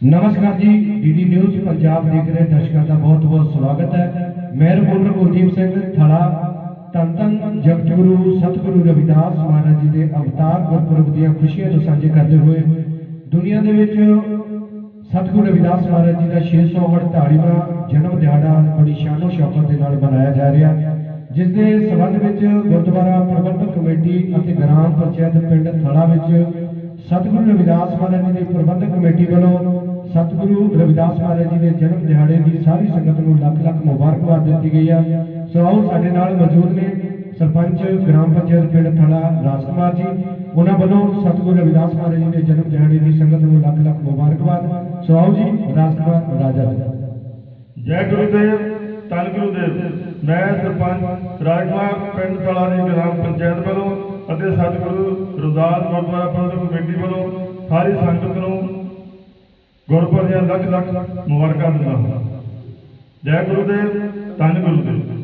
ਨਮਸਕਾਰ ਜੀ, DD news Punjab ਦੇਖ ਰਹੇ ਦਰਸ਼ਕਾਂ ਦਾ ਬਹੁਤ-ਬਹੁਤ ਸਵਾਗਤ ਹੈ। ਮੈਂ ਰਿਪੋਰਟਰ ਕੁਲਦੀਪ ਸਿੰਘ ਥਲਾ, ਧੰਨ ਧੰਨ ਜਗਤਗੁਰੂ ਸਤਿਗੁਰੂ ਰਵਿਦਾਸ ਮਹਾਰਾਜ ਜੀ ਦੇ ਅਵਤਾਰ ਗੁਰਪੁਰਬ ਦੀਆਂ ਖੁਸ਼ੀਆਂ ਨੂੰ ਸਾਂਝੇ ਕਰਦੇ ਹੋਏ ਦੁਨੀਆ ਦੇ ਵਿੱਚ ਸਤਿਗੁਰੂ ਰਵਿਦਾਸ ਮਹਾਰਾਜ ਜੀ ਦਾ 648ਵਾਂ ਜਨਮ ਦਿਹਾੜਾ ਬੜੀ ਸ਼ਾਨੋ ਸ਼ੌਕਤ ਦੇ ਨਾਲ ਮਨਾਇਆ ਜਾ ਰਿਹਾ। ਜਿਸ ਦੇ ਸਬੰਧ ਵਿੱਚ ਗੁਰਦੁਆਰਾ ਪ੍ਰਬੰਧਕ ਕਮੇਟੀ ਅਤੇ ਗ੍ਰਾਮ ਪੰਚਾਇਤ ਪਿੰਡ ਥਲਾ ਵਿੱਚ ਸਤਿਗੁਰੂ ਰਵਿਦਾਸ ਮਹਾਰਾਜ ਜੀ ਦੀ ਪ੍ਰਬੰਧਕ ਕਮੇਟੀ ਵੱਲੋਂ ਸਤਿਗੁਰੂ ਰਵਿਦਾਸ ਮਹਾਰਾਜ ਜੀ ਦੇ ਜਨਮ ਦਿਹਾੜੇ ਦੀ ਸਾਰੀ ਸੰਗਤ ਨੂੰ ਲੱਖ ਲੱਖ ਮੁਬਾਰਕਬਾਦ ਦਿੱਤੀ ਗਈ ਆ। ਸੋ ਆਓ ਸਾਡੇ ਨਾਲ ਮੌਜੂਦ ਨੇ ਸਰਪੰਚ, ਗ੍ਰਾਮ ਪੰਚਾਇਤ ਪਿੰਡ ਥਲਾ ਰਾਜਕੁਮਾਰ ਜੀ। ਉਹਨਾਂ ਵੱਲੋਂ ਸਤਿਗੁਰੂ ਰਵਿਦਾਸ ਮਹਾਰਾਜ ਜੀ ਦੇ ਜਨਮ ਦਿਹਾੜੇ ਦੀ ਸੰਗਤ ਨੂੰ ਲੱਖ ਲੱਖ ਮੁਬਾਰਕਬਾਦ। ਸੋ ਆਓ ਜੀ, ਰਾਜਕੁਮਾਰ ਰਾਜਾ ਜੀ। ਜੈ ਗੁਰੂਦੇਵ ਧੰਨ ਗੁਰੂਦੇਵ। ਮੈਂ ਸਰਪੰਚ ਰਾਜਕੁਮਾਰ ਪਿੰਡ ਤਲਾ ਦੀ ਗ੍ਰਾਮ ਪੰਚਾਇਤ ਵੱਲੋਂ ਅਤੇ ਸਤਿਗੁਰੂ ਰਵਿਦਾਸ ਗੁਰਦੁਆਰਾ ਪ੍ਰਬੰਧਕ ਕਮੇਟੀ ਵੱਲੋਂ ਸਾਰੀ ਸੰਗਤ ਨੂੰ ਗੁਰਪੁਰਬ ਦੀਆਂ ਲੱਖ ਲੱਖ ਮੁਬਾਰਕਾਂ ਦਿੰਦਾ ਹਾਂ। ਜੈ ਗੁਰੂਦੇਵ ਧੰਨ ਗੁਰੂਦੇਵ